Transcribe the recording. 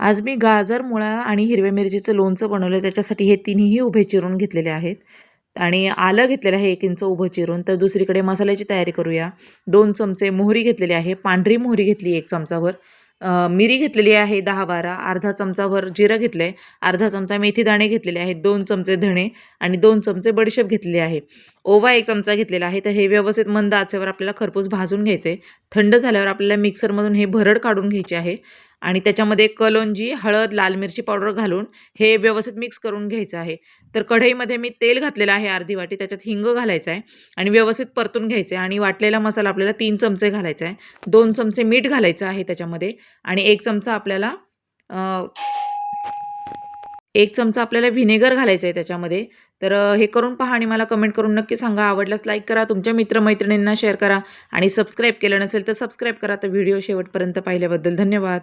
आज मी गाजर मुळा आणि हिरव्या मिरचीचं लोणचं बनवलं त्याच्यासाठी हे तिन्ही उभे चिरून घेतलेले आहेत. आणि आलं घेतलेलं आहे एक इंच उभं चिरून. तर दुसरीकडे मसाल्याची तयारी करूया. दोन चमचे मोहरी घेतलेली आहे. पांढरी मोहरी घेतली एक चमचाभर मिरी घेतलेली आहे दहा बारा अर्धा चमचाभर जिरं घेतलं आहे अर्धा चमचा मेथी दाणे घेतलेले आहेत. दोन चमचे धणे आणि दोन चमचे बडीशेप घेतलेले आहे. ओवा एक चमचा घेतलेला आहे. तर हे व्यवस्थित मंद आचेवर आपल्याला खरपूस भाजून घ्यायचे थंड झाल्यावर आपल्याला मिक्सरमधून हे भरड काढून घ्यायचे आहे. आणि त्याच्यामध्ये कलोंजी हळद लाल मिरची पावडर घालून हे व्यवस्थित मिक्स करून घ्यायचं आहे. तर कढईमध्ये मी तेल घातलेलं आहे अर्धी वाटी त्याच्यात हिंग घालायचं आहे आणि व्यवस्थित परतून घ्यायचं आहे आणि वाटलेला मसाला आपल्याला तीन चमचे घालायचा आहे. दोन चमचे मीठ घालायचं आहे त्याच्यामध्ये आणि एक चमचा आपल्याला एक चमचा आपल्याला व्हिनेगर घालायचं आहे त्याच्यामध्ये. तर हे करून पहा आणि मला कमेंट करून नक्की सांगा. आवडल्यास लाईक करा तुमच्या मित्रमैत्रिणींना शेअर करा आणि सबस्क्राईब केलं नसेल तर सबस्क्राईब करा. तर व्हिडिओ शेवटपर्यंत पाहिल्याबद्दल धन्यवाद.